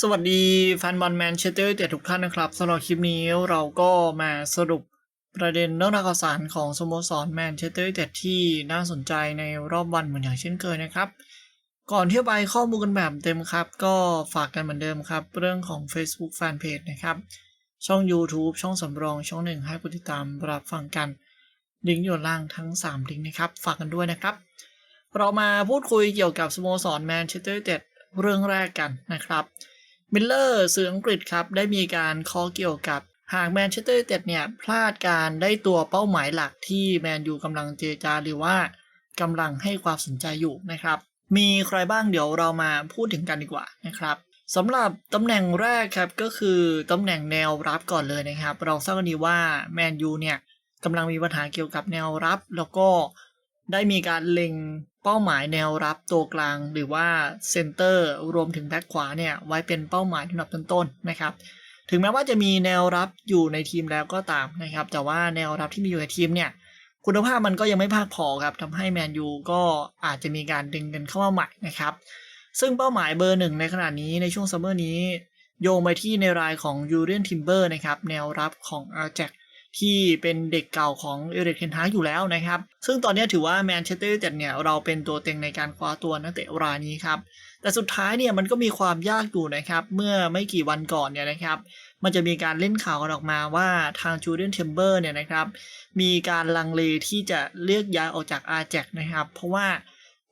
สวัสดีแฟนบอลแมนเชสเตอร์ยูไนเต็ดทุกท่านนะครับสำหรับคลิปนี้เราก็มาสรุปประเด็นเรื่องราวข่าวสารของสโมสรแมนเชสเตอร์ยูไนเต็ดที่น่าสนใจในรอบวันเหมือนอย่างเช่นเคยนะครับ ก่อนที่จะไปข้อมูลกันแบบเต็มครับ ก็ฝากกันเหมือนเดิมครับ เรื่องของ Facebook Fanpage นะครับ ช่อง YouTube ช่องสำรองช่องหนึ่งให้กดติดตามรับฟังกันลิงก์อยู่ล่างทั้ง3ลิงก์นะครับฝากกันด้วยนะครับ เรามาพูดคุยเกี่ยวกับสโมสรแมนเชสเตอร์ยูไนเต็ดเรื่องแรกกันนะครับ มิลเลอร์สื่ออังกฤษครับได้มีการข้อเกี่ยวกับหากแมนเชสเตอร์ยูไนเต็ดเนี่ยพลาดการได้ตัวเป้าหมายหลักที่แมนยูกำลังเจรจาหรือว่ากำลังให้ความสนใจอยู่นะครับ มีใครบ้างเดี๋ยวเรามาพูดถึงกันดีกว่านะครับสำหรับตำแหน่งแรกครับก็คือตำแหน่งแนวรับก่อนเลยนะครับ เราทราบกันดีว่าแมนยูเนี่ยกำลังมีปัญหาเกี่ยวกับแนวรับ แล้วก็ได้มีการเล็ง เป้าหมายแนวรับตัวกลางหรือว่าเซนเตอร์รวมถึงแบ็คขวาเนี่ยไว้เป็นเป้าหมายลำดับต้นๆนะครับถึงแม้ว่าจะมีแนวรับอยู่ในทีมแล้วก็ตามนะครับ แต่ว่าแนวรับที่มีอยู่ในทีมเนี่ยคุณภาพมันก็ยังไม่พากพอครับทำให้แมนยูก็อาจจะมีการดึงกันเข้ามาใหม่นะครับ ซึ่งเป้าหมายเบอร์หนึ่งในขณะนี้ในช่วงซัมเมอร์นี้ โยงไปที่ในรายของยูเรียนทิมเบอร์นะครับแนวรับของอาแจก ที่เป็นเด็กเก่าของเอเรกเทนฮาอยู่แล้วนะครับ ซึ่งตอนนี้ถือว่าแมนเชสเตอร์ยูไนเต็ดเนี่ยเราเป็นตัวเต็งในการคว้าตัวนักเตะรายนี้ครับ แต่สุดท้ายเนี่ยมันก็มีความยากอยู่นะครับ เมื่อไม่กี่วันก่อนเนี่ยนะครับ มันจะมีการเล่นข่าวกันออกมาว่าทางจูเลียนเทมเบอร์เนี่ยนะครับ มีการลังเลที่จะเลือกย้ายออกจากอาแจกนะครับ เพราะว่า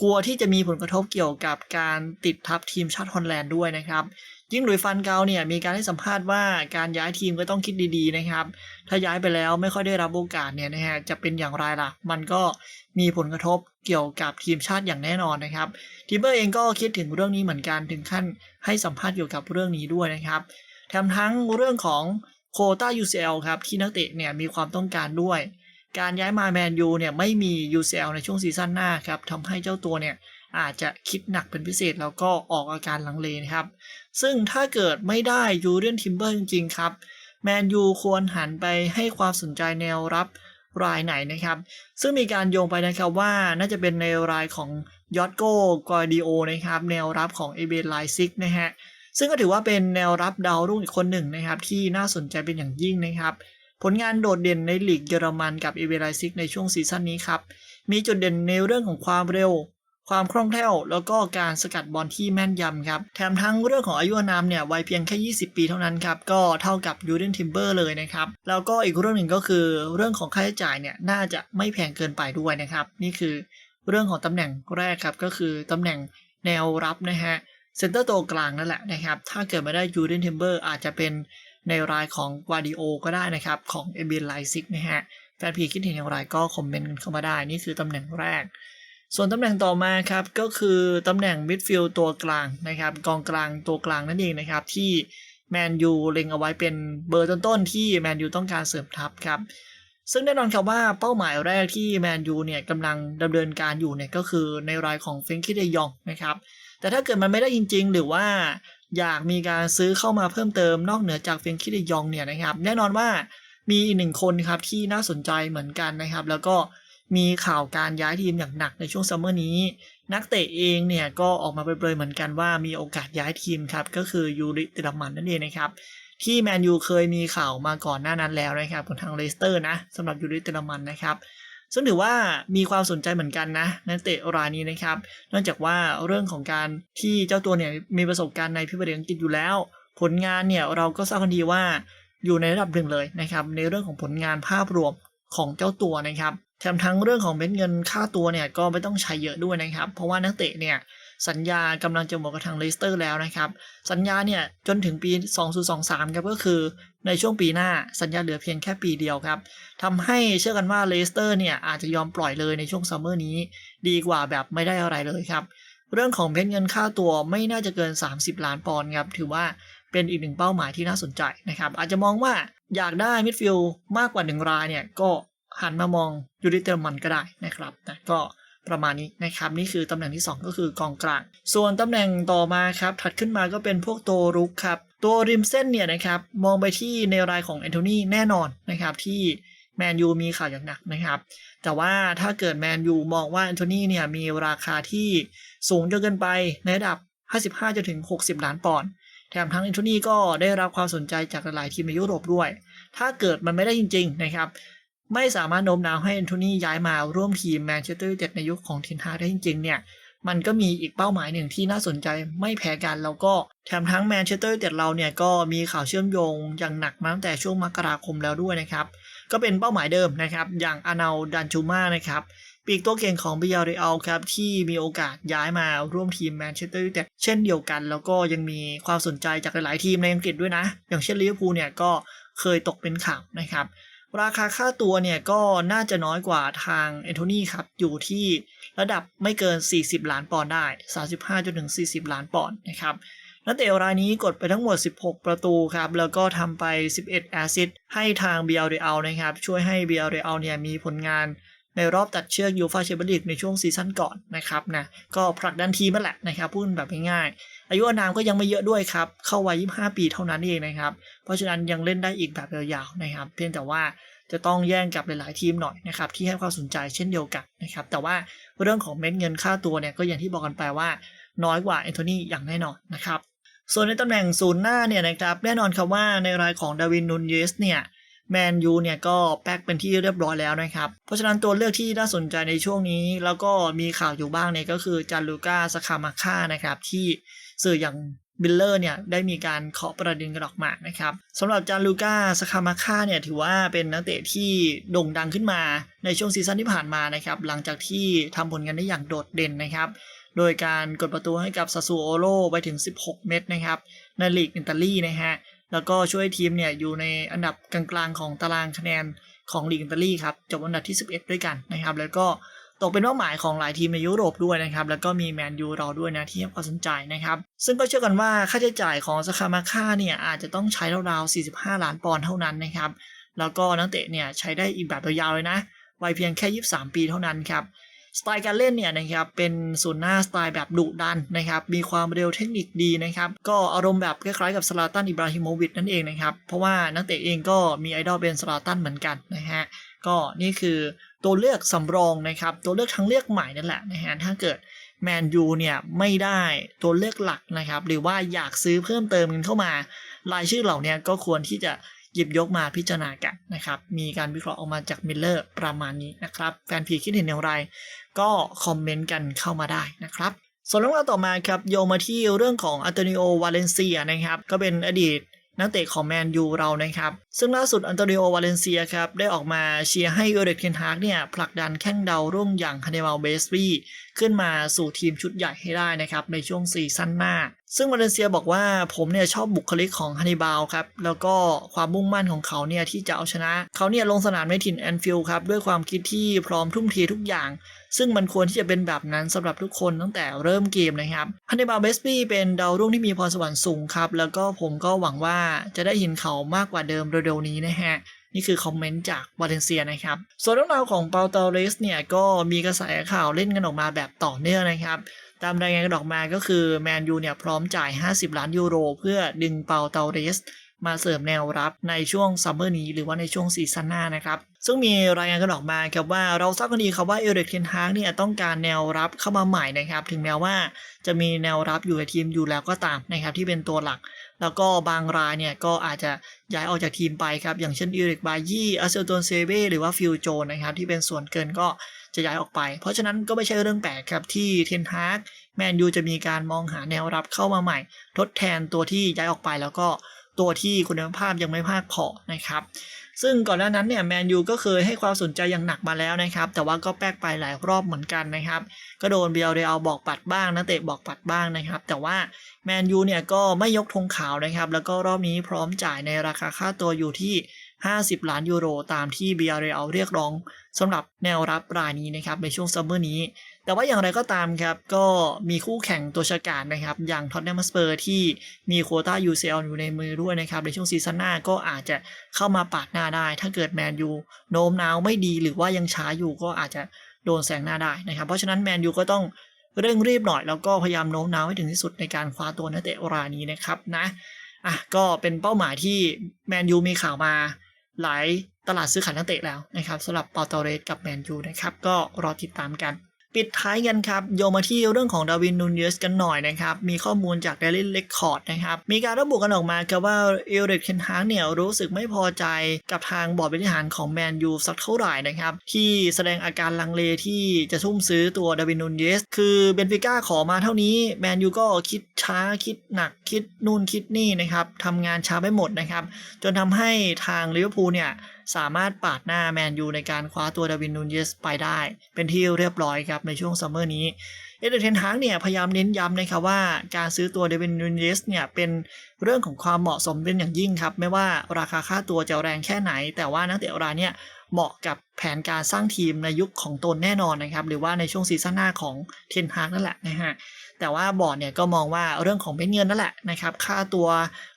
กลัวที่จะมีผลกระทบเกี่ยวกับการติดทับทีมชาติฮอลแลนด์ด้วยนะครับ ยิ่งหลุยฟันเกาเนี่ยมีการให้สัมภาษณ์ว่าการย้ายทีมก็ต้องคิดดีๆนะครับ ถ้าย้ายไปแล้วไม่ค่อยได้รับโอกาสเนี่ยนะฮะจะเป็นอย่างไรล่ะ มันก็มีผลกระทบเกี่ยวกับทีมชาติอย่างแน่นอนนะครับทีมเบอร์เองก็คิดถึงเรื่องนี้เหมือนกันถึงขั้นให้สัมภาษณ์เกี่ยวกับเรื่องนี้ด้วยนะครับแถมทั้งเรื่องของโคต้า UCL ครับที่นักเตะเนี่ยมีความต้องการด้วย การย้ายมาแมนยูเนี่ยไม่มี UCL ในช่วงซีซั่นหน้าครับทำให้เจ้าตัวเนี่ย อาจจะคิดหนักเป็นพิเศษแล้วก็ออกอาการลังเลนะครับ ซึ่งถ้าเกิดไม่ได้ยูเรียนทิมเบอร์จริง ๆ ครับ แมนยูควรหันไปให้ความสนใจแนวรับรายไหนนะครับ ซึ่งมีการโยงไปนะครับว่าน่าจะเป็นในรายของยอตโกกอดิโอนะครับ แนวรับของเอเบนไลซิกนะฮะ ซึ่งก็ถือว่าเป็นแนวรับดาวรุ่งอีกคนหนึ่งนะครับ ที่น่าสนใจเป็นอย่างยิ่งนะครับ ผลงานโดดเด่นในลีกเยอรมันกับเอเบนไลซิกในช่วงซีซั่นนี้ครับ มีจุดเด่นในเรื่องของความเร็ว ความคล่องแคล่ว แล้วก็การสกัดบอลที่แม่นยำครับ แถมทั้งเรื่องของอายุอนามเนี่ยวัยเพียงแค่ 20 ปีเท่านั้นครับ ก็เท่ากับยูเดนทิมเบอร์เลยนะครับ แล้วก็อีกเรื่องหนึ่งก็คือเรื่องของค่าใช้จ่ายเนี่ยน่าจะไม่แพงเกินไปด้วยนะครับ นี่คือเรื่องของตำแหน่งแรกครับก็คือตำแหน่งแนวรับนะฮะเซนเตอร์ตัวกลางนั่นแหละนะครับ ถ้าเกิดไม่ได้ยูเดนทิมเบอร์อาจจะเป็นในรายของวาดิโอก็ได้นะครับ ของเอเบนไลซิกนะฮะแฟนพีคิดเห็นอย่างไรก็คอมเมนต์กันเข้ามาได้ นี่คือตำแหน่งแรก ส่วนตำแหน่งต่อมาครับก็คือตำแหน่งมิดฟิลด์ตัวกลางนะครับกองกลางตัวกลางนั่นเองนะครับที่แมนยูเล็งเอาไว้เป็นเบอร์ต้นๆที่แมนยูต้องการเสริมทัพครับซึ่งแน่นอนครับว่าเป้าหมายแรกที่แมนยูเนี่ยกำลังดำเนินการอยู่เนี่ยก็คือในรายของเฟรงคิเดยองนะครับแต่ถ้าเกิดมันไม่ได้จริง ๆ หรือว่าอยากมีการซื้อเข้ามาเพิ่มเติมนอกเหนือจากเฟรงคิเดยองเนี่ยนะครับแน่นอนว่ามีอีกหนึ่งคนครับที่น่าสนใจเหมือนกันนะครับ แล้วก็ มีข่าวการย้ายทีมอย่างหนักในช่วงซัมเมอร์นี้ นักเตะเองเนี่ยก็ออกมาเปรยๆเหมือนกันว่ามีโอกาสย้ายทีมครับ ก็คือยูริติดมันนั่นเองนะครับ ที่แมนยูเคยมีข่าวมาก่อนหน้านั้นแล้วนะครับของทางเลสเตอร์นะสำหรับยูริติดมันนะครับซึ่งถือว่ามีความสนใจเหมือนกันนะนักเตะรายนี้นะครับเนื่องจากว่าเรื่องของการที่เจ้าตัวเนี่ยมีประสบการณ์ในพิมยร์ลีกอังกฤษอยู่แล้ว ผลงานเนี่ยเราก็ทราบกันดีว่าอยู่ในระดับหนึ่งเลยนะครับในเรื่องของผลงานภาพรวมของเจ้าตัวนะครับ แถมทั้งเรื่องของเม็ดเงินค่าตัวเนี่ยก็ไม่ต้องใช้เยอะด้วยนะครับ เพราะว่านักเตะเนี่ยสัญญากำลังจะหมดกับทางเลสเตอร์แล้วนะครับ สัญญาเนี่ยจนถึงปี 2023ครับก็คือในช่วงปีหน้าสัญญาเหลือเพียงแค่ปีเดียวครับทำให้เชื่อกันว่าเลสเตอร์เนี่ยอาจจะยอมปล่อยเลยในช่วงซัมเมอร์นี้ ดีกว่าแบบไม่ได้อะไรเลยครับ เรื่องของเม็ดเงินค่าตัวไม่น่าจะเกิน 30 ล้านปอนด์ครับถือว่าเป็นอีกหนึ่งเป้าหมายที่น่าสนใจนะครับอาจจะมองว่าอยากได้มิดฟิลด์มากกว่าหนึ่งรายเนี่ยก็ หันมามองยูริเตอร์มันก็ได้นะครับแต่ก็ประมาณนี้นะครับนี่คือตำแหน่งที่ 2 ก็คือกองกลาง ส่วนตำแหน่งต่อมาครับถัดขึ้นมาก็เป็นพวกตัวรุกครับตัวริมเส้นเนี่ยนะครับมองไปที่ในรายของแอนโทนีแน่นอนนะครับที่แมนยูมีข่าวอย่างหนักนะครับ แต่ว่าถ้าเกิดแมนยูมองว่าแอนโทนีเนี่ยมีราคาที่สูงจนเกินไปในระดับ 55จนถึง 60 ล้านปอนด์แถมทั้งแอนโทนีก็ได้รับความสนใจจากหลายทีมในยุโรปด้วย ถ้าเกิดมันไม่ได้จริง ๆ นะครับ ไม่สามารถโน้มน้าวให้แอนโทนีย้ายมาร่วมทีมแมนเชสเตอร์ยูไนเต็ดในยุคของเทนฮากได้จริงๆเนี่ยมันก็มีอีกเป้าหมายหนึ่งที่น่าสนใจไม่แพ้กันแล้วก็แถมทั้งแมนเชสเตอร์ยูไนเต็ดเราเนี่ยก็มีข่าวเชื่อมโยงอย่างหนักมาตั้งแต่ช่วงมกราคมแล้วด้วยนะครับ ก็เป็นเป้าหมายเดิมนะครับ อย่างอานาลดันจูมานะครับปีกตัวเก่งของบิยาเรอัลครับที่มีโอกาสย้ายมาร่วมทีมแมนเชสเตอร์ยูไนเต็ดเช่นเดียวกัน แล้วก็ยังมีความสนใจจากหลายๆทีมในอังกฤษด้วยนะ อย่างเช่นลิเวอร์พูลเนี่ยก็เคยตกเป็นข่าวนะครับ ราคาค่าตัวเนี่ยก็น่าจะน้อยกว่าทางแอนโทนีครับ อยู่ที่ระดับไม่เกิน 40 ล้านปอนด์ได้ 35จนถึง 40 ล้านปอนด์นะครับนักเตะรายนี้กดไปทั้งหมด 16 ประตูครับ แล้วก็ทำไป 11 แอซิสให้ทางเบียร์เรอัลนะครับ ช่วยให้เบียร์เรอัลเนี่ยมีผลงานในรอบตัดเชือกยูฟาแชมเปี้ยนลีกในช่วงซีซั่นก่อนนะครับนะก็ผลักดันทีมนั่นแหละนะครับพูดแบบง่ายๆ อายุอนามก็ยังไม่เยอะด้วยครับ เข้าวัย25 ปีเท่านั้นเองนะครับ เพราะฉะนั้นยังเล่นได้อีกแบบยาวๆนะครับ เพียงแต่ว่าจะต้องแย่งกับหลายๆทีมหน่อยนะครับที่ให้ความสนใจเช่นเดียวกันนะครับ แต่ว่าเรื่องของเม็ดเงินค่าตัวเนี่ยก็อย่างที่บอกกันไปว่าน้อยกว่าแอนโทนีอย่างแน่นอนนะครับ ส่วนในตำแหน่งศูนย์หน้าเนี่ยนะครับแน่นอนครับว่าในรายของดาวินนูนเยสเนี่ย แมนยูเนี่ยก็แป๊กเป็นที่เรียบร้อยแล้วนะครับ เพราะฉะนั้นตัวเลือกที่น่าสนใจในช่วงนี้ แล้วก็มีข่าวอยู่บ้างเนี่ยก็คือจารูก้าสคามาค่านะครับ ที่สื่ออย่างบิลเลอร์เนี่ยได้มีการเคาะประเด็นกันออกมานะครับสำหรับจารูก้าสคามาค่าเนี่ยถือว่าเป็นนักเตะที่โด่งดังขึ้นมาในช่วงซีซั่นที่ผ่านมานะครับหลังจากที่ทำผลงานได้อย่างโดดเด่นนะครับโดยการกดประตูให้กับซาซูโอโรไปถึง 16 เม็ดนะครับในลีกอิตาลีนะฮะ แล้วก็ช่วยทีมเนี่ยอยู่ในอันดับกลางๆของตารางคะแนนของลีกอิตาลีครับจบอันดับที่ 11 ด้วยกันนะครับ แล้วก็ตกเป็นเป้าหมายของหลายทีมในยุโรปด้วยนะครับ แล้วก็มีแมนยูเราด้วยนะที่ให้ความสนใจนะครับ ซึ่งก็เชื่อกันว่าค่าใช้จ่ายของสคามาค่าเนี่ยอาจจะต้องใช้ราวๆ 45 ล้านปอนด์เท่านั้นนะครับ แล้วก็นักเตะเนี่ยใช้ได้อีกแบบยาวๆเลยนะวัยเพียงแค่ 23 ปีเท่านั้นครับ สไตล์การเล่นเนี่ยนะครับเป็นศูนย์หน้าสไตล์แบบดุดันนะครับมีความเร็วเทคนิคดีนะครับก็อารมณ์แบบคล้ายๆกับสลาตันอิบราฮิโมวิชนั่นเองนะครับเพราะว่านักเตะเองก็มีไอดอลเป็นสลาตันเหมือนกันนะฮะก็นี่คือตัวเลือกสำรองนะครับตัวเลือกทั้งเลือกใหม่นั่นแหละนะฮะถ้าเกิดแมนยูเนี่ยไม่ได้ตัวเลือกหลักนะครับหรือว่าอยากซื้อเพิ่มเติมกันเข้ามารายชื่อเหล่านี้ก็ควรที่จะ หยิบยกมาพิจารณากันนะครับ มีการวิเคราะห์ออกมาจากมิลเลอร์ประมาณนี้นะครับแฟนพีคิดเห็นอย่างไร ก็คอมเมนต์กันเข้ามาได้นะครับ ส่วนเรื่องราวต่อมาครับโยงมาที่เรื่องของอันโตนิโอวาเลนเซียนะครับก็เป็นอดีตนักเตะของแมนยูเรานะครับ ซึ่งล่าสุดอันโตนิโอวาเลนเซียครับ ได้ออกมาเชียร์ให้เอเรกเทนฮากเนี่ยผลักดันแข้งดาวรุ่งอย่างฮันเดมัลเบสบี้ขึ้นมาสู่ทีมชุดใหญ่ให้ได้นะครับ ในช่วงซีซั่นหน้า ซึ่งวาเลนเซียบอกว่าผมเนี่ยชอบบุคลิกของฮันนิบาลครับ แล้วก็ความมุ่งมั่นของเขาเนี่ยที่จะเอาชนะ เขาเนี่ยลงสนามในถิ่นแอนฟิลด์ครับ ด้วยความคิดที่พร้อมทุ่มเททุกอย่าง ซึ่งมันควรที่จะเป็นแบบนั้นสำหรับทุกคนตั้งแต่เริ่มเกมนะครับฮันนิบาลเบสบี้เป็นดาวรุ่งที่มีพรสวรรค์สูงครับ แล้วก็ผมก็หวังว่าจะได้เห็นเขามากกว่าเดิมเร็วๆนี้นะฮะนี่คือคอมเมนต์จากวาเลนเซียนะครับ ส่วนเรื่องราวของเปาเตาเรสเนี่ยก็มีกระแสข่าวเล่นกันออกมาแบบต่อเนื่องนะครับ ตามรายงานกันออกมาก็คือแมนยูเนี่ยพร้อมจ่าย 50 ล้านยูโร เพื่อดึงเปาเตาเรส มาเสริมแนวรับในช่วงซัมเมอร์นี้หรือว่าในช่วงซีซั่นหน้านะครับ ซึ่งมีรายงานกันออกมาครับว่าเราทราบกันดีครับว่าเอริกเทนฮากเนี่ยต้องการแนวรับเข้ามาใหม่นะครับ ถึงแม้ว่าจะมีแนวรับอยู่ในทีมอยู่แล้วก็ตามนะครับที่เป็นตัวหลัก แล้วก็บางรายเนี่ยก็อาจจะย้ายออกจากทีมไปครับ อย่างเช่นเอริกบายี่อาเซลตนเซเบ้หรือว่าฟิลโจนนะครับที่เป็นส่วนเกินก็จะย้ายออกไป เพราะฉะนั้นก็ไม่ใช่เรื่องแปลกครับที่เทนฮากแมนยูจะมีการมองหาแนวรับเข้ามาใหม่ ทดแทนตัวที่ย้ายออกไปแล้วก็ตัวที่คุณภาพยังไม่มากพอนะครับ ซึ่งก่อนหน้านั้นเนี่ยแมนยูก็เคยให้ความสนใจอย่างหนักมาแล้วนะครับ แต่ว่าก็แป๊กไปหลายรอบเหมือนกันนะครับ ก็โดนเบียร์เรอัลบอกปัดบ้างนักเตะบอกปัดบ้างนะครับ แต่ว่าแมนยูเนี่ยก็ไม่ยกธงขาวนะครับ แล้วก็รอบนี้พร้อมจ่ายในราคาค่าตัวอยู่ที่ 50 ล้านยูโร ตามที่เบียร์เรอัลเรียกร้องสำหรับแนวรับรายนี้นะครับในช่วงซัมเมอร์นี้ แต่ว่าอย่างไรก็ตามครับ ก็มีคู่แข่งตัวฉกาจนะครับ อย่างท็อตแนมสเปอร์ที่มีโควต้า UCL อยู่ในมือด้วยนะครับ ในช่วงซีซั่นหน้าก็อาจจะเข้ามาปาดหน้าได้ ถ้าเกิดแมนยูโน้มน้าวไม่ดีหรือว่ายังช้าอยู่ก็อาจจะโดนแซงหน้าได้นะครับ เพราะฉะนั้นแมนยูก็ต้องเร่งรีบหน่อยแล้วก็พยายามโน้มน้าวให้ถึงที่สุดในการคว้าตัวนักเตะรายนี้นะครับนะอะก็เป็นเป้าหมายที่แมนยูมีข่าวมาหลายตลาดซื้อขายนักเตะแล้วนะครับสำหรับเปาเตเรสกับแมนยูนะครับก็รอติดตามกัน ปิดท้ายกันครับโยมาที่เรื่องของดาวินนูนเยสกันหน่อยนะครับ มีข้อมูลจากเดลิเรคคอร์ดนะครับ มีการระบุกันออกมาครับว่าเอริกเทนฮางเนี่ยรู้สึกไม่พอใจกับทางบอร์ดบริหารของแมนยูสักเท่าไหร่นะครับ ที่แสดงอาการลังเลที่จะทุ่มซื้อตัวดาวินนูนเยส คือเบนฟิก้าขอมาเท่านี้แมนยูก็คิดช้าคิดหนัก คิดนู่นคิดนี่นะครับทำงานช้าไปหมดนะครับ จนทำให้ทางลิเวอร์พูลเนี่ย สามารถปาดหน้าแมนยูในการคว้าตัวดาวินนูนเยสไปได้ เป็นที่เรียบร้อยครับ ในช่วงซัมเมอร์นี้ เอเดอร์เทนฮางเนี่ย พยายามเน้นย้ำนะครับว่าการซื้อตัวเดวินนูนเยสเนี่ย เป็นเรื่องของความเหมาะสมเป็นอย่างยิ่งครับ ไม่ว่าราคาค่าตัวจะแรงแค่ไหน แต่ว่านักเตะรายเนี่ย เหมาะกับแผนการสร้างทีมในยุคของตนแน่นอนนะครับ หรือว่าในช่วงซีซั่นหน้าของเทนฮากนั่นแหละนะฮะแต่ว่าบอร์ดเนี่ยก็มองว่าเรื่องของเม็ดเงินนั่นแหละนะครับค่าตัว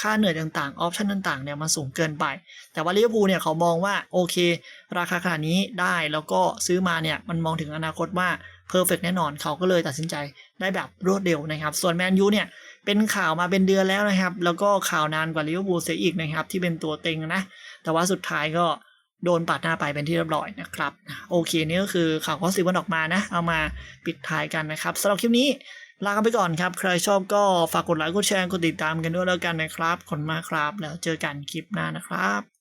ค่าเหนื่อยต่างๆออปชั่นต่างๆเนี่ยมันสูงเกินไป แต่ว่าลิเวอร์พูลเนี่ยเขามองว่าโอเค ราคาขนาดนี้ได้แล้วก็ซื้อมาเนี่ยมันมองถึงอนาคตว่าเพอร์เฟกแน่นอนเขาก็เลยตัดสินใจได้แบบรวดเร็วนะครับ ส่วนแมนยูเนี่ยเป็นข่าวมาเป็นเดือนแล้วนะครับ แล้วก็ข่าวนานกว่าลิเวอร์พูลเสียอีกนะครับ ที่เป็นตัวเต็งนะ แต่ว่าสุดท้ายก็ โดนปาดหน้าไปเป็นที่เรียบร้อยนะครับ โอเคนี่ก็คือข่าวข้อสิบวันออกมานะ เอามาปิดท้ายกันนะครับสำหรับคลิปนี้ลากันไปก่อนครับ ใครชอบก็ฝากกดไลค์กดแชร์กดติดตามกันด้วยแล้วกันนะครับขอบคุณมากครับ แล้วเจอกันคลิปหน้านะครับ